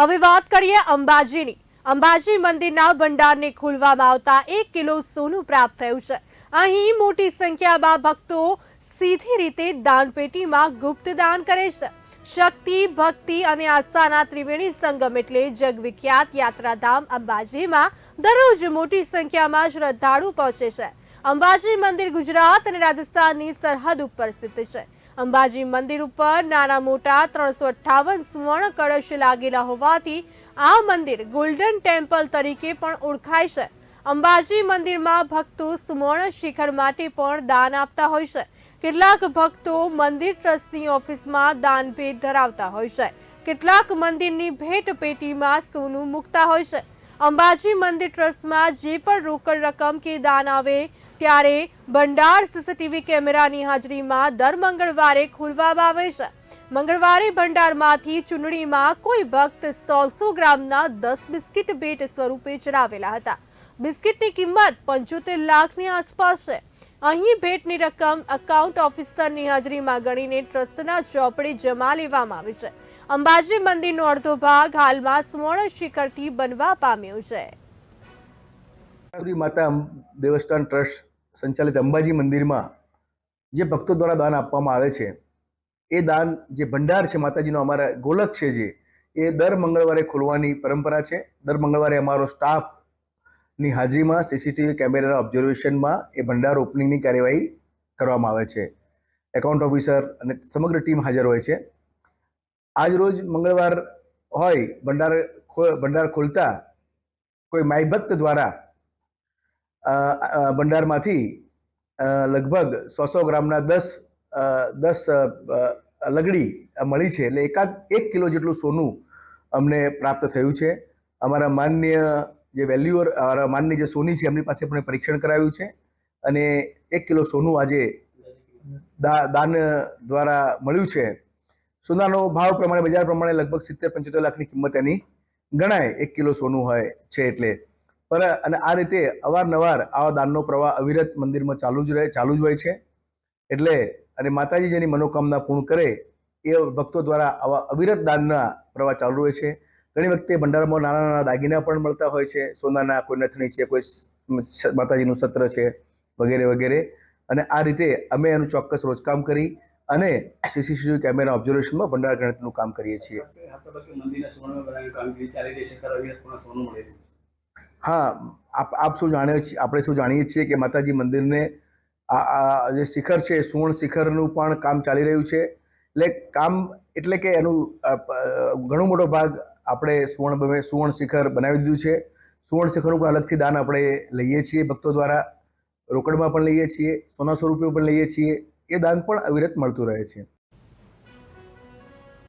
હવે વાત કરીએ અંબાજીની. અંબાજી મંદિરના ભંડારને ખોલવામાં આવતા એક કિલો સોનું પ્રાપ્ત થયું છે. અહીં મોટી સંખ્યામાં ભક્તો સીધી રીતે દાનપેટીમાં ગુપ્ત દાન કરે છે. શક્તિ, ભક્તિ અને આસ્થાના ત્રિવેણી સંગમ એટલે જગવિખ્યાત યાત્રાધામ અંબાજીમાં દરરોજ મોટી સંખ્યામાં શ્રદ્ધાળુ પહોંચે છે. અંબાજી મંદિર ગુજરાત અને રાજસ્થાનની સરહદ ઉપર સ્થિત છે. અંબાજી મંદિર ઉપર નાના મોટા ત્રણસો અઠ્ઠાવન સુવર્ણ કળશ લાગેલા હોવાથી આ મંદિર ગોલ્ડન ટેમ્પલ તરીકે પણ ઓળખાય છે. અંબાજી મંદિરમાં ભક્તો સુવર્ણ શિખર માટે પણ દાન આપતા હોય છે. કેટલાક ભક્તો મંદિર ટ્રસ્ટની ઓફિસમાં દાન ભેટ ધરાવતા હોય છે. કેટલાક મંદિરની ભેટ પેટીમાં સોનું મૂકતા હોય છે. અંબાજી મંદિર ટ્રસ્ટમાં જે પણ રોકડ રકમ કે દાન આવે ત્યારે ભંડાર સીસીટીવી કેમેરાની હાજરીમાં દર મંગળવારે ખોલવામાં આવે છે. મંગળવારે ભંડારમાંથી ચૂંટણીમાં કોઈ ભક્ત સોળસો ગ્રામના દસ બિસ્કિટ ભેટ સ્વરૂપે ચડાવેલા હતા. બિસ્કિટની કિંમત પંચોતેર લાખની આસપાસ છે. અહીં ભેટની રકમ એકાઉન્ટ ઓફિસરની હાજરીમાં ગણીને ટ્રસ્ટના ચોપડે જમા લેવામાં આવી છે. અંબાજી મંદિરનો અડધો ભાગ હાલમાં સુવર્ણ શિખરથી બનવા પામ્યો છે. માતા દેવસ્થાન ટ્રસ્ટ સંચાલિત અંબાજી મંદિરમાં જે ભક્તો દ્વારા દાન આપવામાં આવે છે, એ દાન જે ભંડાર છે માતાજીનો, અમારા ગોલક છે જે, એ દર મંગળવારે ખોલવાની પરંપરા છે. દર મંગળવારે અમારો સ્ટાફની હાજરીમાં સીસીટીવી કેમેરાના ઓબ્ઝર્વેશનમાં એ ભંડાર ઓપનિંગની કાર્યવાહી કરવામાં આવે છે. એકાઉન્ટ ઓફિસર અને સમગ્ર ટીમ હાજર હોય છે. આજ રોજ મંગળવાર હોય ભંડાર ભંડાર ખોલતા કોઈ માયભક્ત દ્વારા ભંડારમાંથી લગભગ સો સો ગ્રામના દસ દસ લગડી મળી છે. એટલે એકાદ એક કિલો જેટલું સોનું અમને પ્રાપ્ત થયું છે. અમારા માન્ય જે વેલ્યુઅર માનની જે સોની છે, એમની પાસે પણ પરીક્ષણ કરાવ્યું છે. અને એક કિલો સોનું આજે દાન દ્વારા મળ્યું છે. સોનાનો ભાવ પ્રમાણે, બજાર પ્રમાણે લગભગ સિત્તેર પંચોતેર લાખની કિંમત એની ગણાય, એક કિલો સોનું હોય છે એટલે. પર, અને આ રીતે અવારનવાર આવા દાનનો પ્રવાહ અવિરત મંદિરમાં ચાલુ જ રહે, ચાલુ જ હોય છે. એટલે, અને માતાજી જેની મનોકામના પૂર્ણ કરે, એ ભક્તો દ્વારા આવા અવિરત દાનના પ્રવાહ ચાલુ રહે છે. ઘણી વખતે ભંડારમાં નાના નાના દાગીના પણ મળતા હોય છે. સોનાના, કોઈ નથણી છે, કોઈ માતાજીનું સત્ર છે, વગેરે વગેરે. અને આ રીતે અમે એનું ચોક્કસ રોજકામ કરી અને સીસીટીવી કેમેરા ઓબ્ઝર્વેશનમાં ભંડાર ગણતરીનું કામ કરીએ છીએ. હા, આપ આપ શું છીએ આપણે શું જાણીએ છીએ કે માતાજી મંદિરને આ જે શિખર છે, સુવર્ણ શિખરનું પણ કામ ચાલી રહ્યું છે. એટલે કામ, એટલે કે એનું ઘણો મોટો ભાગ આપણે સુવર્ણ સુવર્ણ શિખર બનાવી દીધું છે. સુવર્ણ શિખર ઉપર અલગથી દાન આપણે લઈએ છીએ, ભક્તો દ્વારા રોકડમાં પણ લઈએ છીએ, સોના સ્વરૂપે પણ લઈએ છીએ. એ દાન પણ અવિરત મળતું રહે છે.